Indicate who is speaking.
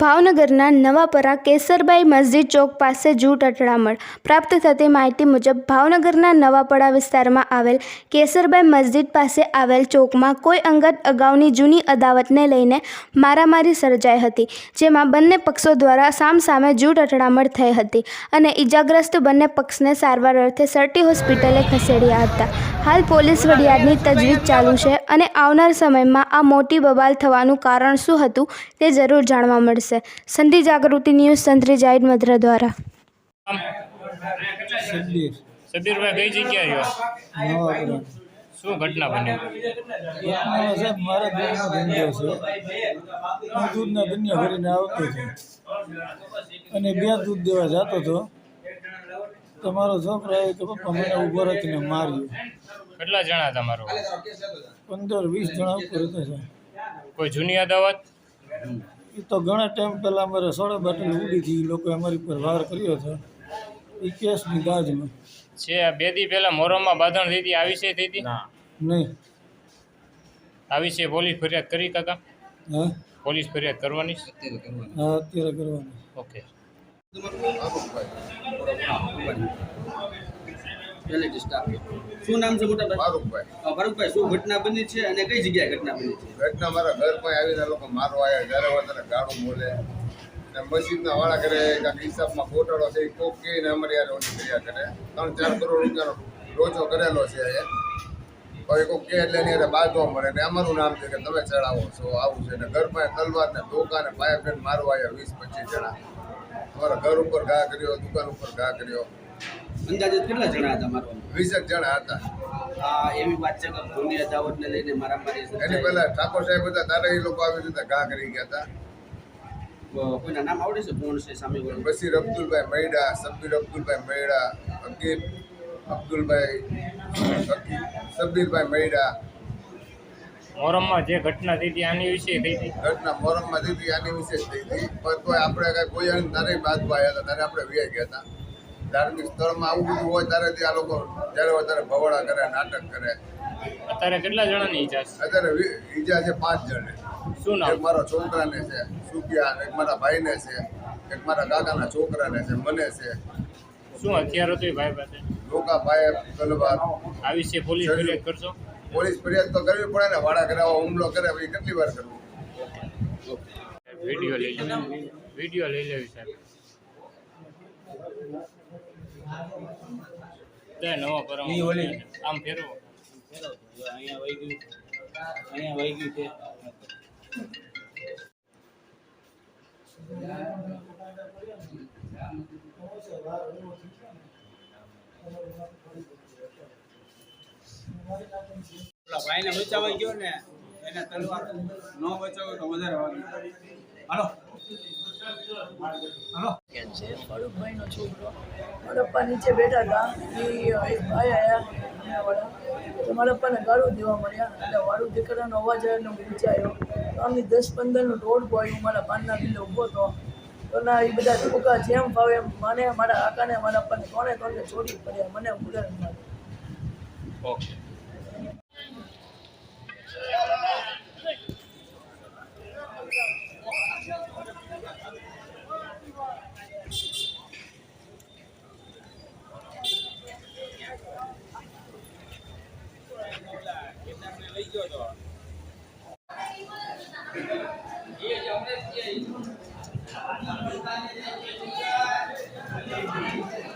Speaker 1: ભાવનગરના નવાપરા કેસરબાઈ મસ્જિદ ચોક પાસે જૂટ અટડામણ પ્રાપ્ત થતી માહિતી મુજબ ભાવનગરના નવાપરા વિસ્તારમાં આવેલ કેસરબાઈ મસ્જિદ પાસે આવેલ ચોકમાં કોઈ અંગત અગાઉની જૂની અદાવતને લઈને મારામારી સર્જાઈ હતી, જેમાં બંને પક્ષો દ્વારા સામસામે જૂટ અટડામણ થઈ હતી અને ઈજાગ્રસ્ત બંને પક્ષને સારવાર અર્થે સરટી હોસ્પિટલે ખસેડ્યા હતા. હાલ પોલીસ વડિયાદની તજવીજ ચાલુ છે અને આવનાર સમયમાં આ મોટી બબાલ થવાનું કારણ શું હતું તે જરૂર જાણવા મળશે. સંધિ જાગૃતિ ન્યૂઝ સંત્રી જાહિદ મદ્રા દ્વારા.
Speaker 2: સબીરભાઈ કઈ જગ્યાએ રહ્યો શું ઘટના બની?
Speaker 3: સાહેબ મારા દૂધનો ધંધો છે. હું દૂધના ધંધા ભરીને આવતો હતો. અને બે દૂધ દેવા જતો હતો. તમારો છોકરા આવ્યો કે પપ્પા મને ઊભો રાખીને માર્યો.
Speaker 2: કેટલા જણા તમારો?
Speaker 3: પંદર વીસ જણા ઉપર હતો. છે
Speaker 2: કોઈ જૂની અદાવત?
Speaker 3: એ તો ઘણા ટાઈમ પહેલાં અમારે સોડા બાટલ ઉડી હતી એ લોકોએ અમારી પર વાર કર્યો હતો. એ કેસની દાજમાં
Speaker 2: છે આ બે દી પહેલા મોરમમાં બાંધણ થઈ હતી આવી છે થઈ હતી
Speaker 3: નહીં.
Speaker 2: આવી છે પોલીસ ફરિયાદ કરી કાકા?
Speaker 3: હા?
Speaker 2: પોલીસ ફરિયાદ કરવાની?
Speaker 3: હા અત્યારે કરવાની.
Speaker 2: ઓકે.
Speaker 4: રિયાલિટી સ્ટાફ શું નામ છે મોટા ભાઈ?
Speaker 5: ફારૂકભાઈ.
Speaker 4: ફારૂકભાઈ શું ઘટના બની છે અને કઈ જગ્યાએ ઘટના બની છે?
Speaker 5: ઘટના મારા ઘર પર આવીને લોકો મારવા આવ્યા જ્યારે હોય ત્યારે ગાળું બોલે ને મસ્જિદના વાળા કરે કાંઈક હિસાબમાં ગોટાળો છે કોક કહીને અમારી યાર ઓછી કર્યા કરે. ત્રણ ચાર કરોડ રૂપિયાનો રોજો કરેલો છે એ. હવે કોક કે એટલે એની બાંધવા મળે ને અમારું નામ છે કે તમે ચડાવો છો આવું છે. ને ઘર તલવાર ને ધોકા ને પાયા ફેન મારવા આવ્યા વીસ પચીસ જણા. અમારા ઘર ઉપર ઘા કર્યો દુકાન ઉપર ઘા કર્યો.
Speaker 4: અંદાજે કેટલા જણા હતા મારવામાં
Speaker 5: વીસેક જણા હતા.
Speaker 4: હા એવી વાત છે કે ભૂની અદાવતને લઈને મારામારી
Speaker 5: એની પહેલા ઠાકોર સાહેબ હતા ત્યારે એ લોકો આવી રીતે ઘા કરી ગયા હતા.
Speaker 4: કોઈના નામ આવડે છે કોણ છે સામે
Speaker 5: અબ્દુલભાઈ મૈડા સબ્બીર અબ્દુલભાઈ મૈડા હકીબ અબ્દુલભાઈ સબ્બીરભાઈ મૈડા.
Speaker 2: મોરમમાં જે ઘટના થઈ હતી આની વિશે થઈ હતી.
Speaker 5: ઘટના મોરમમાં દીધી આની વિશે થઈ હતી. પણ તોય આપણે કાંઈ કોઈ તારે બાદ આવ્યા હતા તારે આપણે વ્યાઈ ગયા હતા. ધાર્મિક સ્થળમાં આવું બધું હોય ત્યારે ત્યાં લોકો જ્યારે ત્યારે ભવડા કરે નાટક કરે.
Speaker 2: અત્યારે કેટલા જણાની ઈજા છે?
Speaker 5: અત્યારે ઈજા છે પાંચ જણને
Speaker 2: શું નામ?
Speaker 5: મારા છોકરાને છે સુફિયાન એક મારા ભાઈને છે એક મારા કાકાના છોકરાને છે મને છે.
Speaker 2: શું હથિયારો હતું ભાઈ પાસે?
Speaker 5: લોકા ભાઈ તલવાર.
Speaker 2: આવી છે પોલીસ ફરિયાદ કરશો?
Speaker 5: પોલીસ ફરિયાદ તો કરવી પડે ને વાડા કરાવવા હુમલો કરે પછી કેટલી વાર કરવું?
Speaker 2: વીડિયો લઈ લેવી વીડિયો લઈ લેવી સાહેબ. તે નવો પર આમ ફેરવો.
Speaker 6: અહીંયા વહી ગયું અહીંયા વહી ગયું છે પેલા ભાઈને બચાવવા ગયો ને એને તલવાર ન બચાવ્યો તો વધારે વાગ્યું હાલો.
Speaker 7: છે? છોકરો. મારા નીચે બેઠા હતા. એ એક ભાઈ આવ્યા વાળા તો મારા ગાળું દેવા મળ્યા. એટલે વાળું દીકરાનો અવાજ આવ્યો એટલે આવ્યો. વિચાર્યો તો આમની દસ પંદરનો રોડ બોય મારા પાનના બિલ્લે ઊભો હતો. તો ના એ બધા ટૂંકા જેમ ભાવે એમ મને મારા આકાને મારા પપ્પાને કોને કોને છોડી પડ્યા મને ઉડાડ
Speaker 2: ઓકે.
Speaker 6: Thank you.